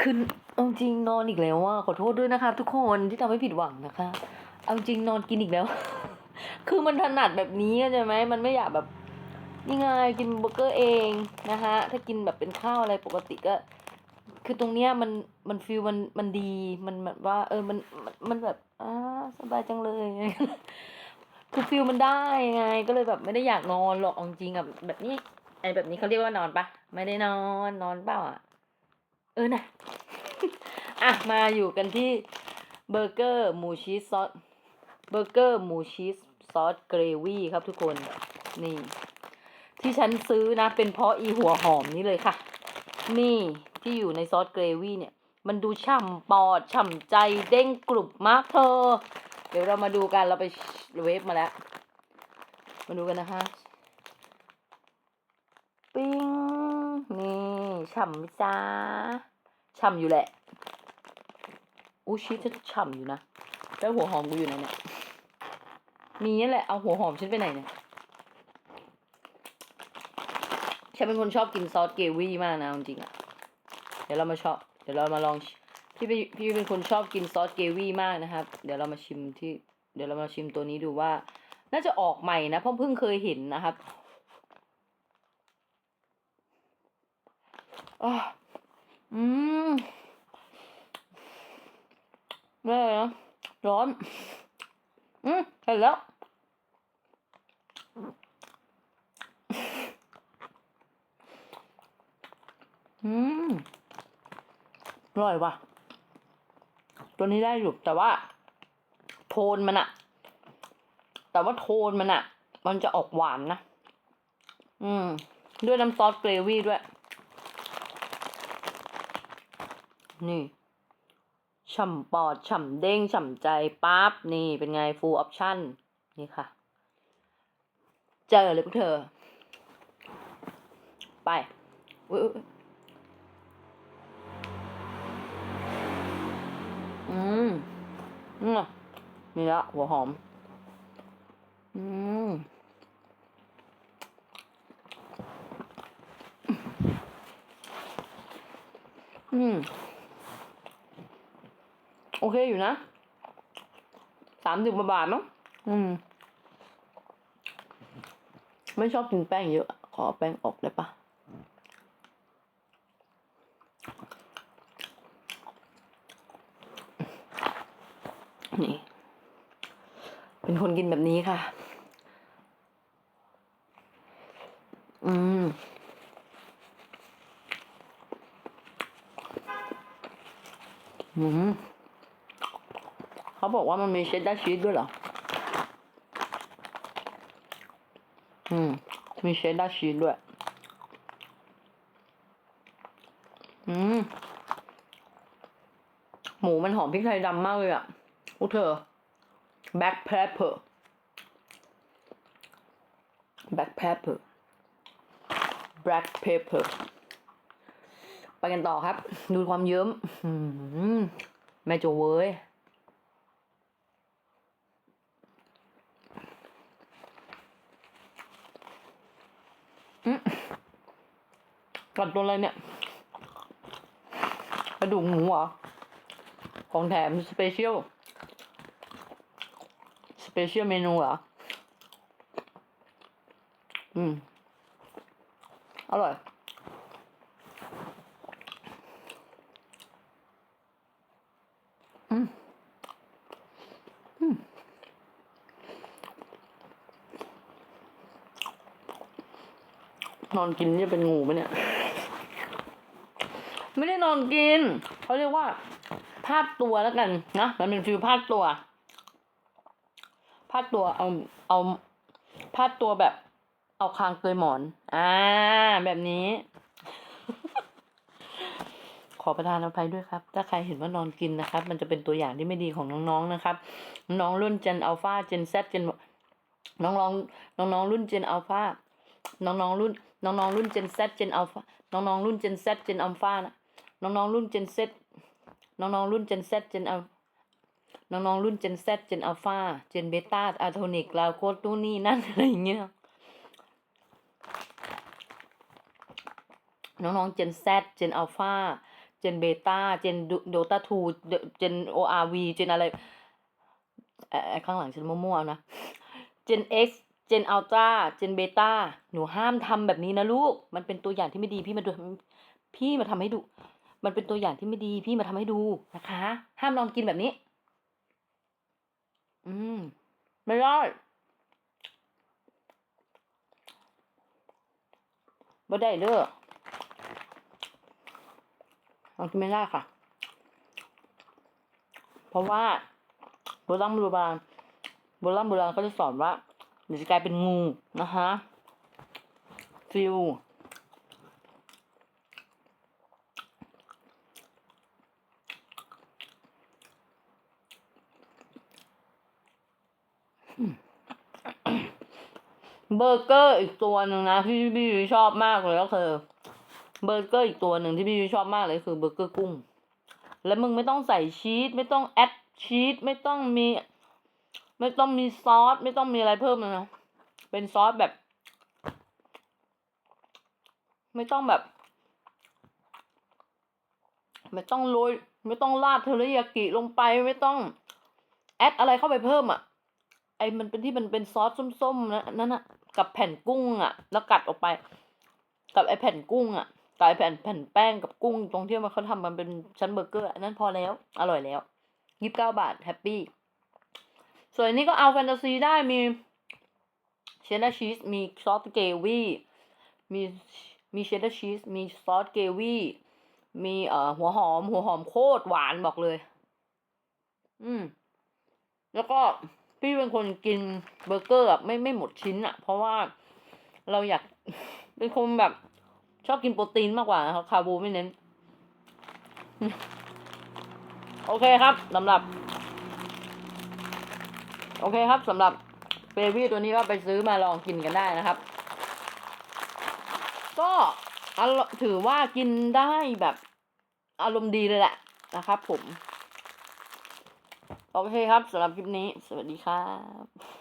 คือเอาจริงนอนอีกแล้วว่าขอโทษด้วยนะคะ ทุกคนที่ทำให้ผิดหวังนะคะ เอาจริงนอนกินอีกแล้ว คือมันถนัดแบบนี้ใช่ไหมมันไม่อยากแบบนี่ไงกินเบอร์เกอร์เองนะคะถ้ากินแบบเป็นข้าวอะไรปกติก็ คือตรงเนี้ยมันมันฟิลมันมันดีมันแบบว่า เออมันมันมันแบบอ่าสบายจังเลยคือฟิลมันได้ไง ก็เลยแบบไม่ได้อยากนอนหรอกเอาจริงๆอะแบบนี้ ไอ้แบบนี้เขาเรียกว่านอนปะไม่ได้นอนนอนเปล่าอะ เออนะอะมาอยู่กันที่เบอร์เกอร์หมูชีสซอสเบอร์เกอร์หมูชีสซอสเกรวี่ครับทุกคนนี่ ที่ฉันซื้อนะ เป็นเพราะอีหัวหอมนี้เลยค่ะ นี่ที่อยู่ในซอสเกรวี่เนี่ย มันดูฉ่ำปอดฉ่ำใจเด้งกรุบมากเธอ เดี๋ยวเรามาดูกันเราไปเวฟมาแล้ว มาดูกันนะคะ ปิ้งนี่ฉ่ำไหมจ้าฉ่ำอยู่แหละอู้ชีสจะฉ่ำอยู่นะแล้วหัวหอมกูอยู่ไหนเนี่ยมีนี่แหละเอาหัวหอมฉันไปไหนเนี่ยฉันเป็นคนชอบกินซอสเกวี่มากนะจริงๆอะเดี๋ยวเรามาชอบ เดี๋ยวเรามาลองพี่เป็นพี่เป็นคนชอบกินซอสเกวี่มากนะครับ เดี๋ยวเรามาชิมที่ เดี๋ยวเรามาชิมตัวนี้ดูว่า น่าจะออกใหม่นะเพราะเพิ่งเคยเห็นนะครับ อะอืมไม่เลยนะร้อน อืมเห็นแล้วอืมอร่อยว่ะ ตัวนี้ได้อยู่แต่ว่า โทนมันอะแต่ว่าโทนมันอะมันจะออกหวานนะ อืม ด้วยน้ำซอสเกรวี่ด้วย นี่ฉ่ำปอดฉ่ำเด้งฉ่ำใจปั๊บนี่เป็นไง full option นี่ค่ะ เจอเลยพวกเธอ ไปอุ๊ยอุ๊ยอุ๊ยอืมอืมนี่ละหัวหอม อืมอืม โอเคอยู่นะสามสิบกว่าบาทมั้งอืม ไม่ชอบกินแป้งเยอะ ขอเอาแป้งออกได้ปะนี่ เป็นคนกินแบบนี้ค่ะ อืมอืมเขา บอกว่ามันมีเชดดาร์ชีสด้วยเหรอ อืม มีเชดดาร์ชีสด้วย อืม หมูมันหอมพริกไทยดำมากเลยอะอู้เธอ black pepper black pepper black pepper ไปกันต่อครับ ดูความเยิ้มแม่โจเว้ย กัดตัวอะไรเนี่ยกระดูกหมูเหรอของแถมสเปเชียลสเปเชียลเมนูเหรออืม อร่อย อืม อืม นอนกินนี่เป็นงูไหมเนี่ย ไม่ได้นอนกิน เขาเรียกว่าพาดตัวแล้วกันนะมันเป็นฟิลพาดตัวพาดตัวเอาเอาพาดตัวแบบ เอาคางเกยหมอน อ่า แบบนี้ ขอประทานอภัยด้วยครับ ถ้าใครเห็นว่านอนกินนะครับ มันจะเป็นตัวอย่างที่ไม่ดีของน้องๆนะครับ น้องรุ่นเจนอัลฟาเจนแซดเจนน้องๆน้องๆรุ่นเจนอัลฟาน้องๆรุ่น น้องๆรุ่นเจนแซดเจนอัลฟาน้องๆรุ่นเจนแซดเจนอัลฟานะ น้องๆรุ่นเจนเซน้องๆรุ่นเจนแซเจนอัลน้องๆรุ่นเจนแซเจนอัลฟาเจนเบต้าอะโทนิกลาโคตนู่นนี่นั่นอะไรอย่างเงี้ยน้องๆ Gen Z Gen Alpha Gen Beta Gen Dota 2 Gen ORV Gen อะไรเออข้างหลังฉันมั่วๆนะ Gen X Gen Ultra Gen Beta หนูห้ามทำแบบนี้นะลูก มันเป็นตัวอย่างที่ไม่ดีพี่มาดู พี่มาทำให้ดู มันเป็นตัวอย่างที่ไม่ดีพี่มาทำให้ดูนะคะ ห้ามลองกินแบบนี้ อืมไม่ได้ไม่ได้เด้อลองกินไม่ได้ค่ะ เพราะว่าโบราณโบราณโบราณโบราณเขาจะสอนว่าเดี๋ยวจะกลายเป็นงูนะคะฟิว เบอร์เกอร์อีกตัวหนึ่งนะที่พี่ยุ้ยชอบมากเลยก็คือเบอร์เกอร์อีกตัวหนึ่งที่พี่ยุ้ยชอบมากเลยคือเบอร์เกอร์กุ้ง แล้วมึงไม่ต้องใส่ชีสไม่ต้องแอดชีสไม่ต้องมี ไม่ต้องมีซอสไม่ต้องมีอะไรเพิ่มเลยนะเป็นซอสแบบ ไม่ต้องแบบ ไม่ต้องโรยไม่ต้องราดเทอริยากิลงไปไม่ต้อง แอดอะไรเข้าไปเพิ่มอะ อ้มันเป็นที่มันเป็นซอสส้มๆนะนั่นอะกับแผ่นกุ้งอะแล้วกัดออกไป กับไอ้แผ่นกุ้งอะกับไอ้แผ่นแผ่นแป้งกับกุ้ง ตรงที่มันเขาทำมันเป็นชั้นเบอร์เกอร์อันนั้นพอแล้ว อร่อยแล้วยี่สิบเก้าบาทแฮปปี้ส่วนอันนี้ก็เอาแฟนตาซีได้มีเชดดาร์ชีสมีซอสเกวี่มีมีเชดดาร์ชีสมีซอสเกวี่มีเอ่อหัวหอม หัวหอมโคตรหวานบอกเลย อืม แล้วก็ พี่เป็นคนกินเบอร์เกอร์แบบไม่ไม่หมดชิ้นอะเพราะว่าเราอยากเป็นคนแบบชอบกินโปรตีนมากกว่านะครับคาร์โบไม่เน้น โอเคครับสำหรับ โอเคครับสำหรับเบบี้ตัวนี้ก็ไปซื้อมาลองกินกันได้นะครับ ก็อถือว่ากินได้แบบอารมณ์ดีเลยแหละนะครับผม โอเคครับสำหรับคลิปนี้ สวัสดีครับ